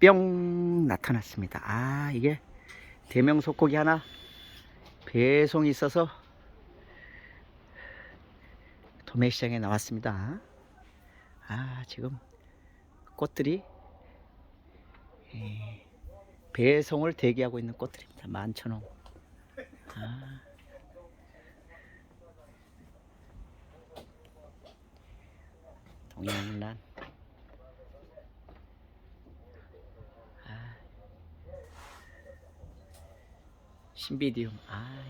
뿅 나타났습니다. 아 이게 대명 속고기 하나 배송이 있어서 도매시장에 나왔습니다. 아 지금 꽃들이 예, 배송을 대기하고 있는 꽃들입니다. 만천홍. 아. 동양란. 신비디움. 아.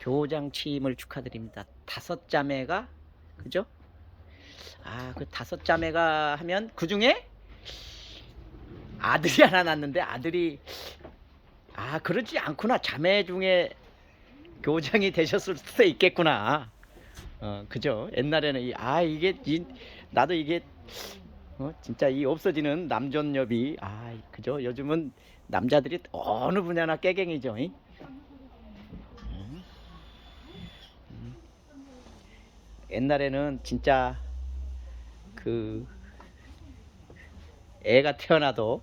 교장 취임을 축하드립니다. 다섯 자매가 그죠? 아, 그 다섯 자매가 하면 그 중에 아들이 하나 낳는데 아들이 아 그러지 않구나 자매 중에 교장이 되셨을 수도 있겠구나. 어 그죠? 옛날에는 이, 아 이게 이, 나도 이게 어, 진짜 이 없어지는 남존여비 아 그죠? 요즘은 남자들이 어느 분야나 깨갱이죠. 음. 옛날에는 진짜 그 애가 태어나도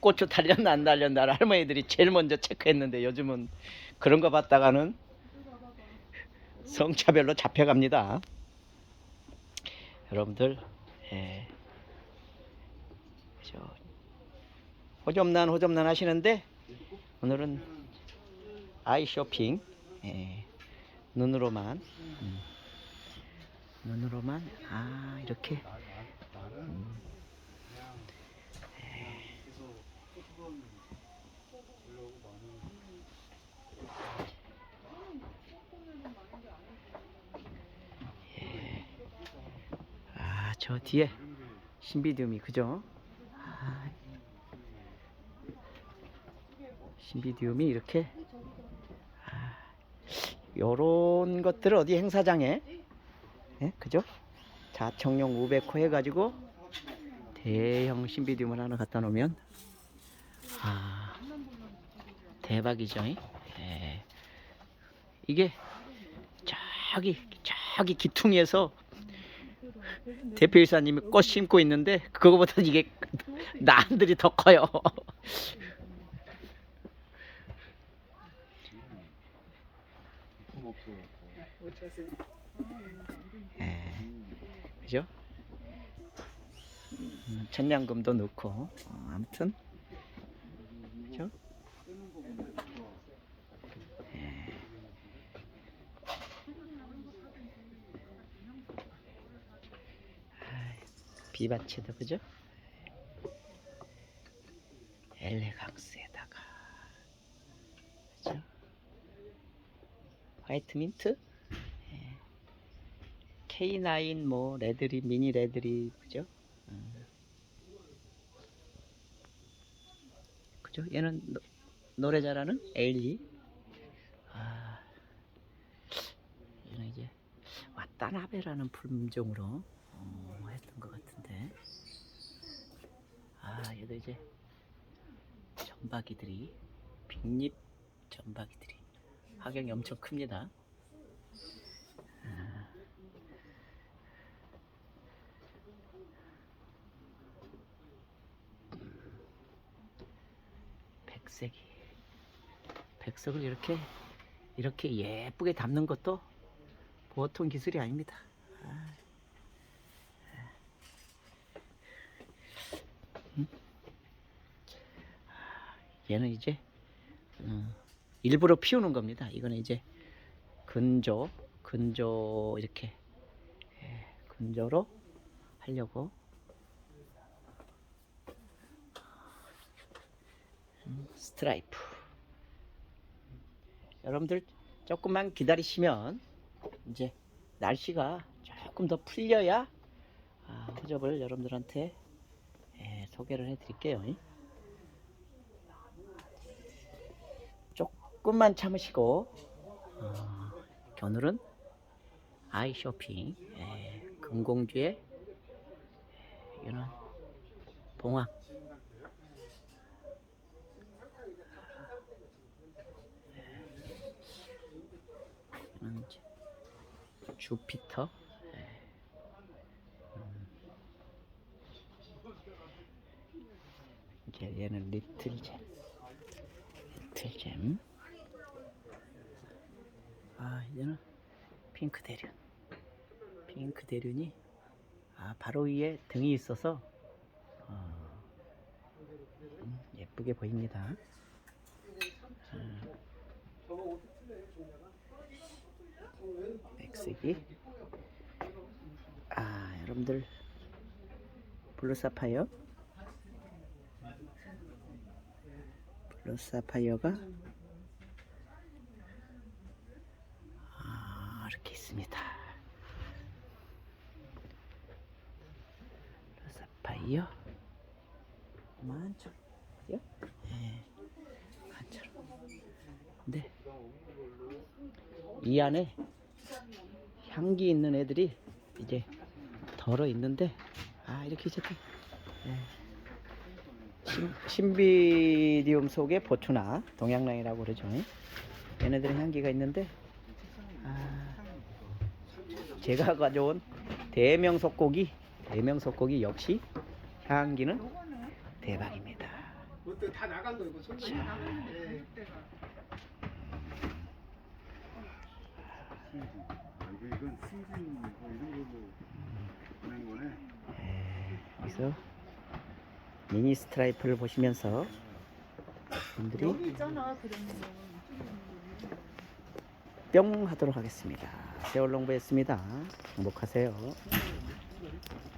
고추 달렸나 안 달렸나 할머니들이 제일 먼저 체크했는데 요즘은 그런 거 봤다가는 성차별로 잡혀갑니다. 여러분들 예. 저 호접난 호접난 하시는데 오늘은 아이 쇼핑 예. 눈으로만 음. 눈으로만 아 이렇게 음. 아, 저 뒤에 신비디움이 그죠? 아, 신비디움이 이렇게 아, 요런 것들 어디 행사장에 예? 그죠? 자청용 500호 해가지고 대형 신비디움을 하나 갖다 놓으면 아 대박이죠. 예. 이게 저기 저기 기퉁이에서 대표이사님이 꽃 심고 있는데 그거보다 이게 난들이 더 커요. 예, 그죠? 음, 천냥금도 넣고 어, 아무튼 그죠? 예. 아이, 비바치도 그죠? 엘레강스에다가 그죠? 화이트 민트 예. K9 뭐 레드리 미니 레드리 그죠? 음. 그죠? 얘는 노, 노래 잘하는 LG 아, 얘는 이제 와타나베라는 품종으로 어, 같은데 아 얘도 이제 전박이들이 빅립 전박이들이 화경이 엄청 큽니다 아. 백색이 백석을 이렇게 이렇게 예쁘게 담는 것도 보통 기술이 아닙니다. 아. 얘는 이제 어, 일부러 피우는 겁니다. 이거는 이제 근조, 근조 이렇게 예, 근조로 하려고 음, 스트라이프. 여러분들 조금만 기다리시면 이제 날씨가 조금 더 풀려야 아, 호접을 여러분들한테 예, 소개를 해드릴게요. 조금만 참으시고 어, 오늘은 아이 쇼핑 예, 금공주의 예, 이런 봉황 이런 이제 주피터 예. 음. 이렇게 얘는 리틀 잼. 리틀 잼. 아 이제는 핑크 대륜. 핑크 대륜이 아 바로 위에 등이 있어서 어, 음, 예쁘게 보입니다. 백색이 아 여러분들 블루 사파이어 블루 사파이어가 이렇게 있습니다. 사파이어? 만천 요? 예 만천 근데 이 안에 향기 있는 애들이 이제 덜어 있는데 아 이렇게 이제 또 예. 신, 신비디움 속의 보추나 동양랑이라고 그러죠. 얘네들은 향기가 있는데 아, 제가 가져온 대명석고기 대명석고기 역시 향기는 대박입니다 그때 다 나간 거고 손님이 나갔는데 아, 이거 이건 승진 뭐 이런 걸로 보낸 거네. 예, 여기서 미니 스트라이프를 보시면서 분들이 여기 있잖아 그런 거. 뿅 하도록 하겠습니다. 세월농부였습니다. 행복하세요.